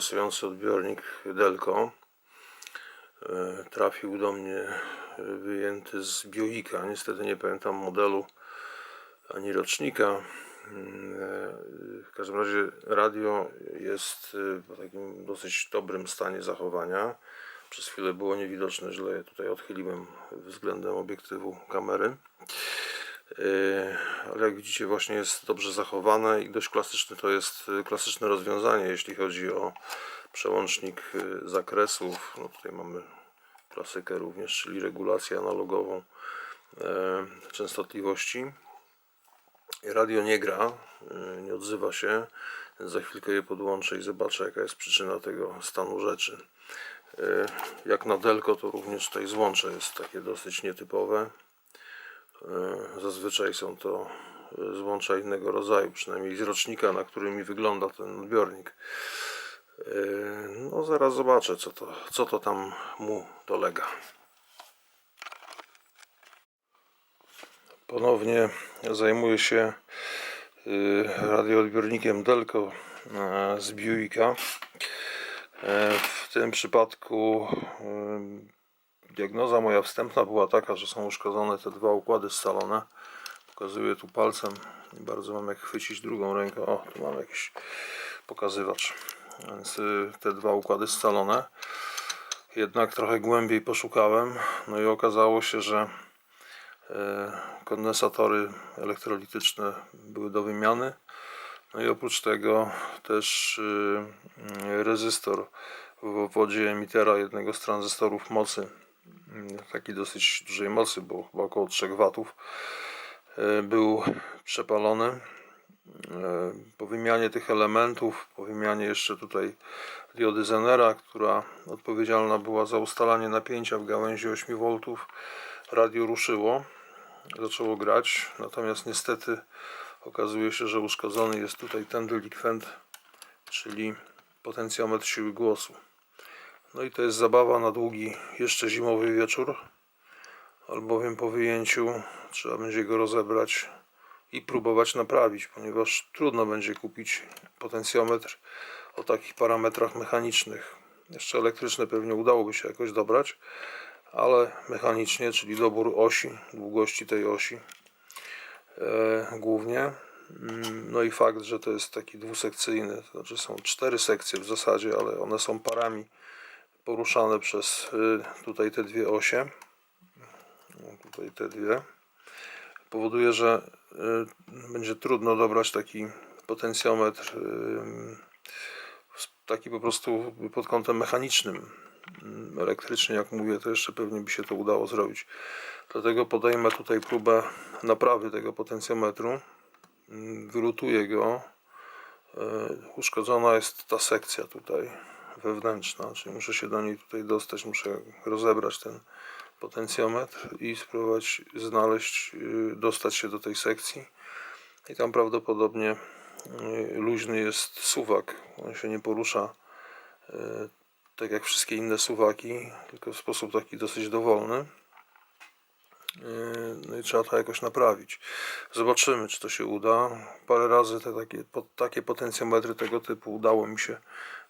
interesujący odbiornik Delco. E, Trafił do mnie e, wyjęty z Bioika. Niestety nie pamiętam modelu ani rocznika. Mm, e, W każdym razie radio jest w takim dosyć dobrym stanie zachowania. Przez chwilę było niewidoczne, źle je tutaj odchyliłem względem obiektywu kamery. Yy, ale jak widzicie właśnie jest dobrze zachowane i dość klasyczne to jest yy, klasyczne rozwiązanie jeśli chodzi o przełącznik yy, zakresów. No tutaj mamy klasykę również czyli regulację analogową częstotliwości. Radio nie gra nie odzywa się. Za chwilkę je podłączę i zobaczę jaka jest przyczyna tego stanu rzeczy. Jak na Delco to również tutaj złącze jest takie dosyć nietypowe Zazwyczaj są to e, złącza innego rodzaju, przynajmniej z rocznika, na którym wygląda ten odbiornik. E, No zaraz zobaczę, co to, co to tam mu dolega. Ponownie zajmuję się radioodbiornikiem Delco e, z Buicka. E, W tym przypadku diagnoza moja wstępna była taka, że są uszkodzone te dwa układy scalone. Pokazuję tu palcem. Nie bardzo mam jak chwycić drugą ręką. O, tu mam jakiś pokazywacz. Więc y, te dwa układy scalone. Jednak trochę głębiej poszukałem. No i okazało się, że e, kondensatory elektrolityczne były do wymiany. No i oprócz tego też y, y, rezystor w obwodzie emitera jednego z tranzystorów mocy takiej dosyć dużej mocy, bo chyba około 3 watów e, był przepalony. E, Po wymianie tych elementów, po wymianie jeszcze tutaj diody Zenera, która odpowiedzialna była za ustalanie napięcia w gałęzi 8 V, radio ruszyło, zaczęło grać, natomiast niestety okazuje się, że uszkodzony jest tutaj ten delikwent, czyli potencjometr siły głosu. No i to jest zabawa na długi, jeszcze zimowy wieczór, albowiem po wyjęciu trzeba będzie go rozebrać i próbować naprawić, ponieważ trudno będzie kupić potencjometr o takich parametrach mechanicznych. Jeszcze elektryczne pewnie udałoby się jakoś dobrać, ale mechanicznie, czyli dobór osi, długości tej osi e, głównie. Mm, No i fakt, że to jest taki dwusekcyjny, to znaczy są cztery sekcje w zasadzie, ale one są parami poruszane przez y, tutaj te dwie osie. Tutaj te dwie. Powoduje, że y, będzie trudno dobrać taki potencjometr y, taki po prostu pod kątem mechanicznym. Elektrycznie, jak mówię, to jeszcze pewnie by się to udało zrobić. Dlatego podejmę tutaj próbę naprawy tego potencjometru. Wylutuję go. Uszkodzona jest ta sekcja tutaj wewnętrzna, czyli muszę się do niej tutaj dostać, muszę rozebrać ten potencjometr i spróbować znaleźć, y, dostać się do tej sekcji. I tam prawdopodobnie y, luźny jest suwak. On się nie porusza y, tak jak wszystkie inne suwaki, tylko w sposób taki dosyć dowolny. Yy, No i trzeba to jakoś naprawić. Zobaczymy, czy to się uda. Parę razy te takie, takie potencjometry tego typu udało mi się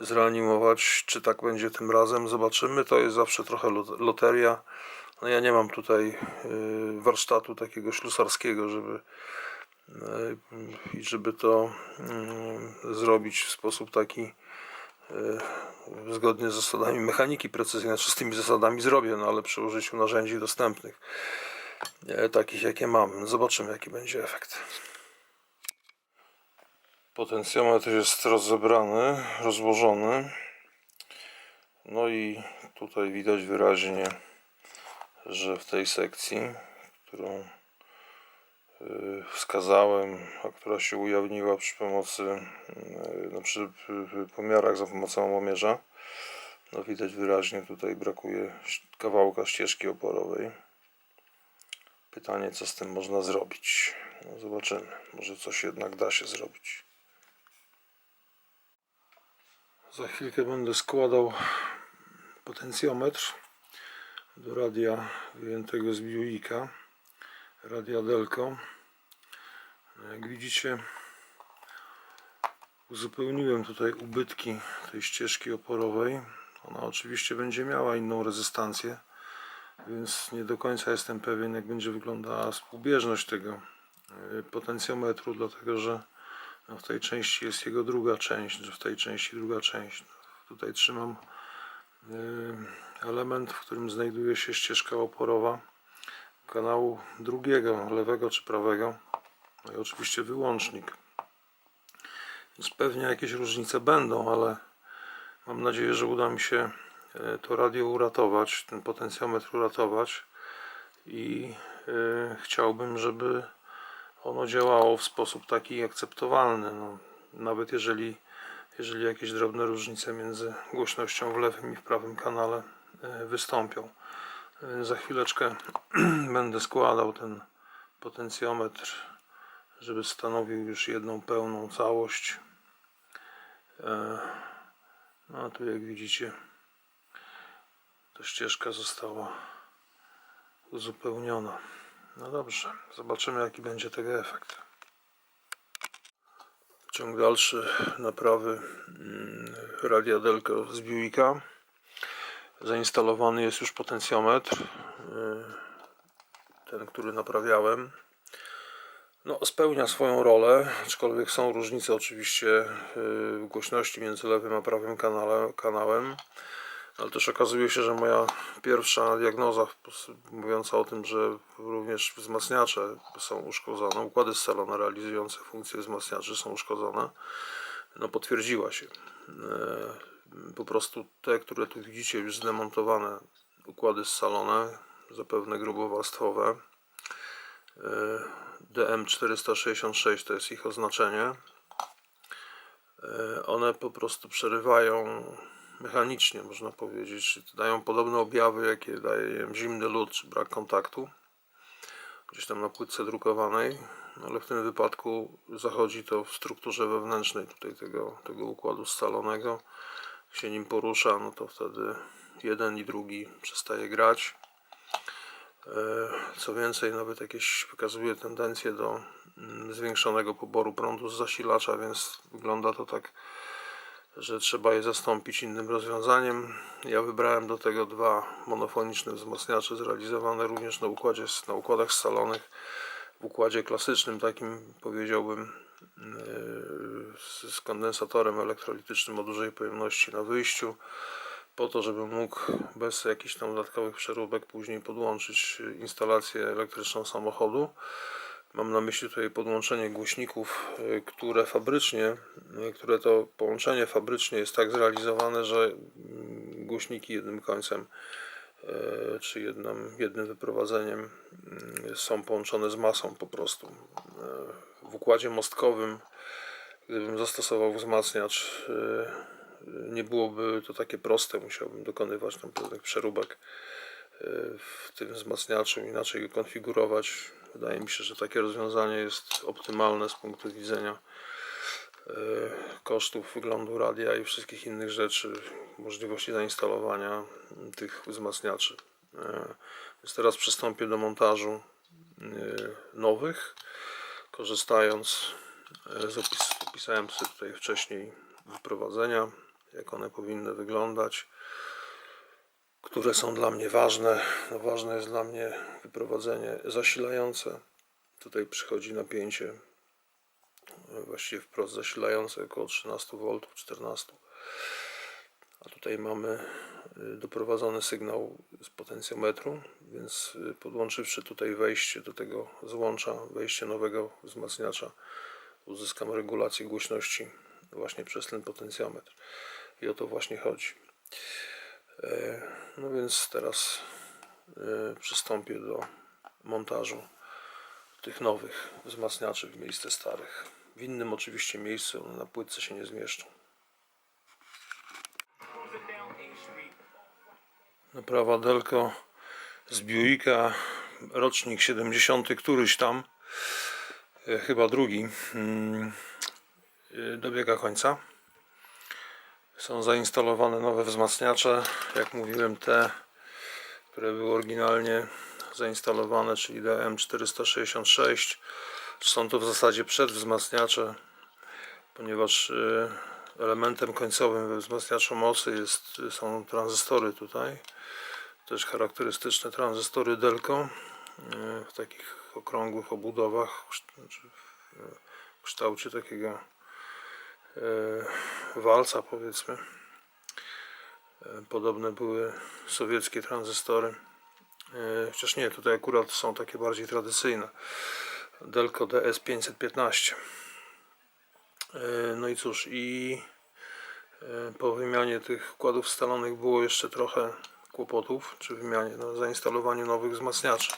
zreanimować. Czy tak będzie tym razem? Zobaczymy. To jest zawsze trochę lot- loteria. No ja nie mam tutaj yy, warsztatu takiego ślusarskiego, żeby yy, i żeby to zrobić w sposób taki zgodnie z zasadami mechaniki precyzyjnej, znaczy z tymi zasadami zrobię, no ale przy użyciu narzędzi dostępnych, takich jakie mam. Zobaczymy jaki będzie efekt. Potencjometr jest rozebrany, rozłożony. No i tutaj widać wyraźnie, że w tej sekcji, którą y, wskazałem, a która się ujawniła przy pomocy, y, no przy pomiarach za pomocą omierza, no widać wyraźnie tutaj brakuje kawałka ścieżki oporowej. Pytanie, co z tym można zrobić? No zobaczymy. Może coś jednak da się zrobić. Za chwilkę będę składał potencjometr do radia wyjętego z Buicka, radia Delco. No Jak widzicie, Uzupełniłem tutaj ubytki tej ścieżki oporowej. Ona oczywiście będzie miała inną rezystancję, więc nie do końca jestem pewien, jak będzie wyglądała współbieżność tego y, potencjometru, dlatego że no, w tej części jest jego druga część, w tej części druga część. Tutaj trzymam y, element, w którym znajduje się ścieżka oporowa kanału drugiego, lewego czy prawego. No i oczywiście wyłącznik. Więc pewnie jakieś różnice będą, ale mam nadzieję, że uda mi się e, to radio uratować, ten potencjometr uratować i e, chciałbym, żeby ono działało w sposób taki akceptowalny. No, nawet jeżeli, jeżeli jakieś drobne różnice między głośnością w lewym i w prawym kanale e, wystąpią. E, Za chwileczkę będę składał ten potencjometr, żeby stanowił już jedną pełną całość. E, No a tu jak widzicie, to ścieżka została uzupełniona. No dobrze, zobaczymy jaki będzie tego efekt. Ciąg dalszy naprawy mm, radia Delco z Buicka. Zainstalowany jest już potencjometr, y, ten, który naprawiałem. No, spełnia swoją rolę, aczkolwiek są różnice oczywiście y, w głośności między lewym a prawym kanale, kanałem. Ale też okazuje się, że moja pierwsza diagnoza mówiąca o tym, że również wzmacniacze są uszkodzone, układy scalone realizujące funkcje wzmacniaczy są uszkodzone, no potwierdziła się. E, Po prostu te, które tu widzicie już zdemontowane układy scalone, zapewne grubowarstwowe, DM466 to jest ich oznaczenie. E, One po prostu przerywają mechanicznie, można powiedzieć. Dają podobne objawy, jakie daje im zimny lód czy brak kontaktu. Gdzieś tam na płytce drukowanej. No, ale w tym wypadku zachodzi to w strukturze wewnętrznej tutaj tego, tego układu scalonego. Jak się nim porusza, no to wtedy jeden i drugi przestaje grać. E, Co więcej, nawet jakieś pokazuje tendencję do mm, zwiększonego poboru prądu z zasilacza, więc wygląda to tak, że trzeba je zastąpić innym rozwiązaniem. Ja wybrałem do tego dwa monofoniczne wzmacniacze zrealizowane również na, układzie, na układach scalonych. W układzie klasycznym, takim powiedziałbym, yy, z- kondensatorem elektrolitycznym o dużej pojemności na wyjściu po to, żebym mógł bez jakichś tam dodatkowych przeróbek później podłączyć instalację elektryczną samochodu. Mam na myśli tutaj podłączenie głośników, y, które fabrycznie, y, które to połączenie fabrycznie jest tak zrealizowane, że mm, głośniki jednym końcem y, czy jednym, jednym wyprowadzeniem są połączone z masą po prostu. W układzie mostkowym, gdybym zastosował wzmacniacz, nie byłoby to takie proste, musiałbym dokonywać tam pewnych przeróbek w tym wzmacniaczu, inaczej go konfigurować. Wydaje mi się, że takie rozwiązanie jest optymalne z punktu widzenia y, kosztów wyglądu radia i wszystkich innych rzeczy, możliwości zainstalowania tych wzmacniaczy. Y, Więc teraz przystąpię do montażu y, nowych, korzystając z opis, opisałem sobie tutaj wcześniej wyprowadzenia, jak one powinny wyglądać, które są dla mnie ważne. No, ważne jest dla mnie wyprowadzenie zasilające. Tutaj przychodzi napięcie e, właściwie wprost zasilające około 13 V, 14. A tutaj mamy y, doprowadzony sygnał z potencjometru, więc y, podłączywszy tutaj wejście do tego złącza, wejście nowego wzmacniacza, uzyskam regulację głośności właśnie przez ten potencjometr. I o to właśnie chodzi. E, No więc teraz e, przystąpię do montażu tych nowych wzmacniaczy w miejsce starych. W innym oczywiście miejscu, one na płytce się nie zmieszczą. Naprawa Delco z Buicka, rocznik 70 któryś tam, e, chyba drugi, mm, dobiega końca. Są zainstalowane nowe wzmacniacze, jak mówiłem te, które były oryginalnie zainstalowane, czyli DM466. Są to w zasadzie przedwzmacniacze ponieważ y, elementem końcowym we wzmacniaczu mocy jest, są tranzystory tutaj. Też charakterystyczne tranzystory Delco y, w takich okrągłych obudowach, znaczy w y, kształcie takiego y, walca powiedzmy. Y, Podobne były sowieckie tranzystory. Y, Chociaż nie, tutaj akurat są takie bardziej tradycyjne. Delco DS515. E, No i cóż, i e, po wymianie tych układów scalonych było jeszcze trochę kłopotów, czy wymianie, no, zainstalowaniu nowych wzmacniaczy.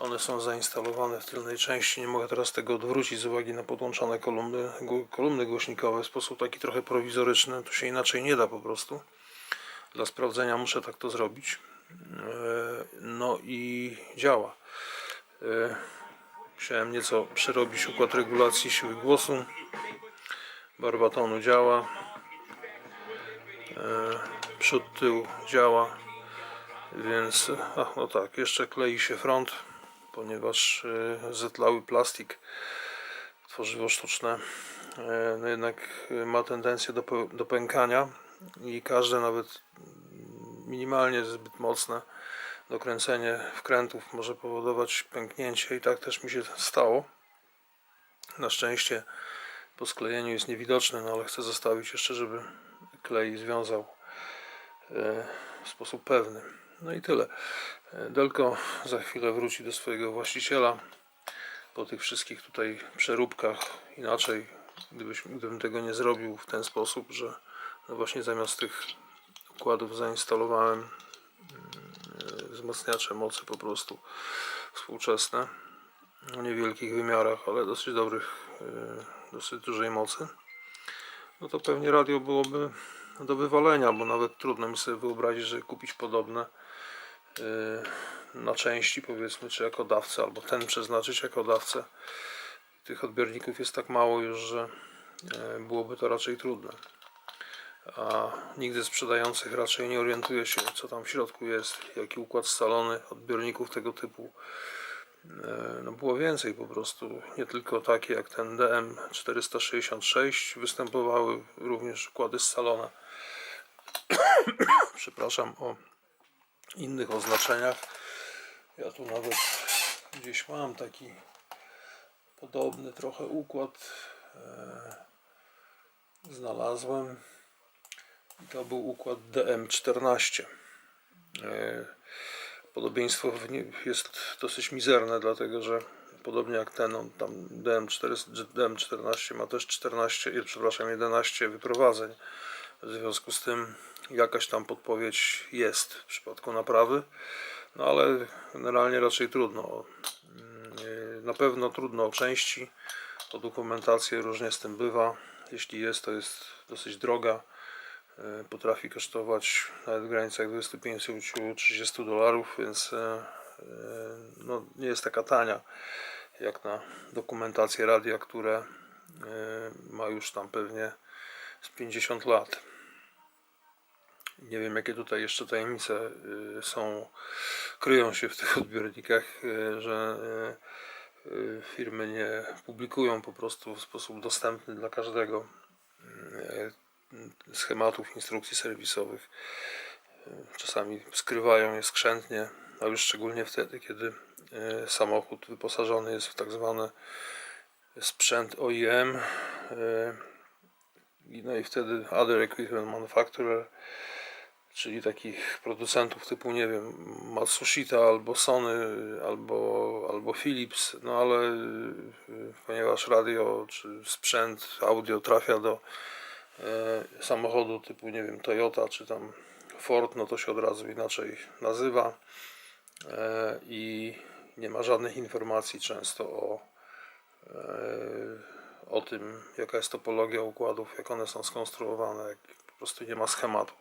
One są zainstalowane w tylnej części, nie mogę teraz tego odwrócić z uwagi na podłączone kolumny, kolumny głośnikowe w sposób taki trochę prowizoryczny, tu się inaczej nie da po prostu. Dla sprawdzenia muszę tak to zrobić. E, No i działa. E, Musiałem nieco przerobić układ regulacji siły głosu. Barwa tonu działa. E, Przód, tył działa. Więc, a, no tak, jeszcze klei się front, ponieważ e, zetlały plastik, tworzywo sztuczne, e, no jednak e, ma tendencję do, do pękania i każde nawet minimalnie zbyt mocne dokręcenie wkrętów może powodować pęknięcie i tak też mi się stało. Na szczęście po sklejeniu jest niewidoczne, no ale chcę zostawić jeszcze, żeby klej związał w sposób pewny. No i tyle. Delko za chwilę wróci do swojego właściciela po tych wszystkich tutaj przeróbkach. Inaczej, gdybyś, gdybym tego nie zrobił w ten sposób, że no właśnie zamiast tych układów zainstalowałem wzmacniacze mocy po prostu współczesne o niewielkich wymiarach, ale dosyć dobrych, e, dosyć dużej mocy no to pewnie radio byłoby do wywalenia, bo nawet trudno mi sobie wyobrazić, że kupić podobne e, na części powiedzmy, czy jako dawcę, albo ten przeznaczyć jako dawcę tych odbiorników jest tak mało już, że e, byłoby to raczej trudne a nikt ze sprzedających raczej nie orientuje się, co tam w środku jest, jaki układ scalony odbiorników tego typu. E, No było więcej po prostu, nie tylko takie jak ten DM466, występowały również układy scalone. Przepraszam o innych oznaczeniach. Ja tu nawet gdzieś mam taki podobny trochę układ. e, Znalazłem. I to był układ DM14. Podobieństwo jest dosyć mizerne, dlatego że podobnie jak ten, on tam DM4, DM14 ma też 14, e, przepraszam, 11 wyprowadzeń. W związku z tym jakaś tam podpowiedź jest w przypadku naprawy, no ale generalnie raczej trudno. mm, e, Na pewno trudno o części, o dokumentację różnie z tym bywa. Jeśli jest, to jest dosyć droga potrafi kosztować nawet w granicach 25-30 dolarów, więc e, e, no, nie jest taka tania jak na dokumentację radia, które e, ma już tam pewnie z 50 lat. Nie wiem, jakie tutaj jeszcze tajemnice e, są, kryją się w tych odbiornikach, e, że e, e, firmy nie publikują po prostu w sposób dostępny dla każdego e, schematów instrukcji serwisowych. Czasami skrywają je skrzętnie, a już szczególnie wtedy, kiedy e, samochód wyposażony jest w tak zwany sprzęt OEM. e, No i wtedy Other Equipment Manufacturer, czyli takich producentów typu, nie wiem, Matsushita albo Sony, albo, albo Philips, no ale e, ponieważ radio czy sprzęt audio trafia do e, samochodu typu, nie wiem, Toyota czy tam Ford, no to się od razu inaczej nazywa e, i nie ma żadnych informacji często o, e, o tym, jaka jest topologia układów, jak one są skonstruowane, po prostu nie ma schematu.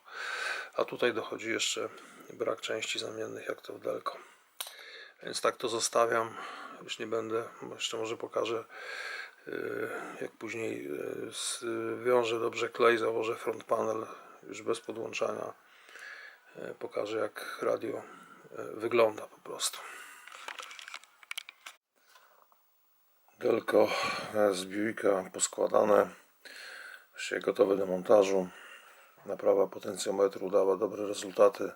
A tutaj dochodzi jeszcze brak części zamiennych, jak to w Delco. Więc tak to zostawiam. Już nie będę, jeszcze może pokażę jak później yy, zwiążę dobrze klej, założę front panel już bez podłączania. Yy, Pokażę jak radio wygląda po prostu. Delko z Buicka poskładane. Dzisiaj gotowy do montażu. Naprawa potencjometru dała dobre rezultaty.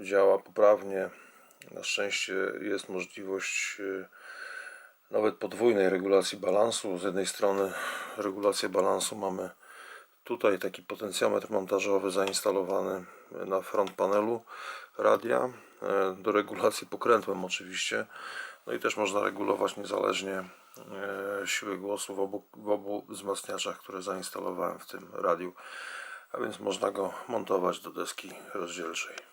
Działa poprawnie. Na szczęście jest możliwość nawet podwójnej regulacji balansu. Z jednej strony regulację balansu mamy tutaj taki potencjometr montażowy zainstalowany na front panelu radia e, do regulacji pokrętłem oczywiście. No i też można regulować niezależnie e, siły głosu w obu, w obu wzmacniaczach, które zainstalowałem w tym radiu. A więc można go montować do deski rozdzielczej.